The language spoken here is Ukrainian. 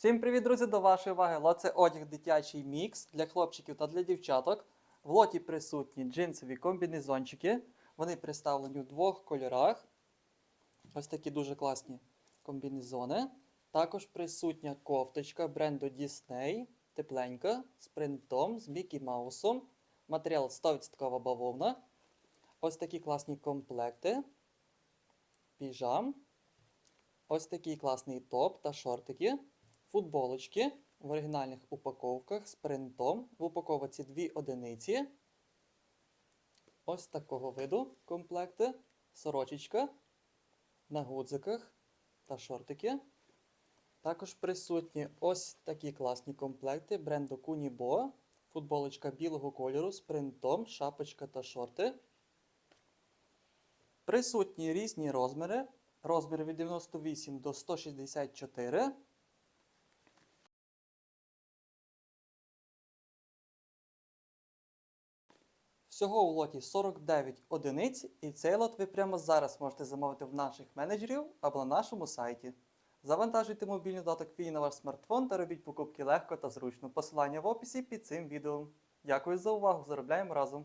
Всім привіт, друзі! До вашої уваги. Лот це одяг дитячий мікс для хлопчиків та для дівчаток. В лоті присутні джинсові комбінезончики. Вони представлені у двох кольорах. Ось такі дуже класні комбінезони. Також присутня кофточка бренду Disney, тепленька, з принтом, з Мікі Маусом. Матеріал 100% бавовна. Ось такі класні комплекти. Піжам. Ось такий класний топ та шортики. Футболочки в оригінальних упаковках з принтом. В упаковці дві одиниці. Ось такого виду комплекти. Сорочечка на гудзиках та шортики. Також присутні ось такі класні комплекти бренду Kunibo. Футболочка білого кольору з принтом, шапочка та шорти. Присутні різні розміри. Розмір від 98 до 164. Всього у лоті 49 одиниць, і цей лот ви прямо зараз можете замовити в наших менеджерів або на нашому сайті. Завантажуйте мобільний додаток Фій на ваш смартфон та робіть покупки легко та зручно. Посилання в описі під цим відео. Дякую за увагу! Заробляємо разом!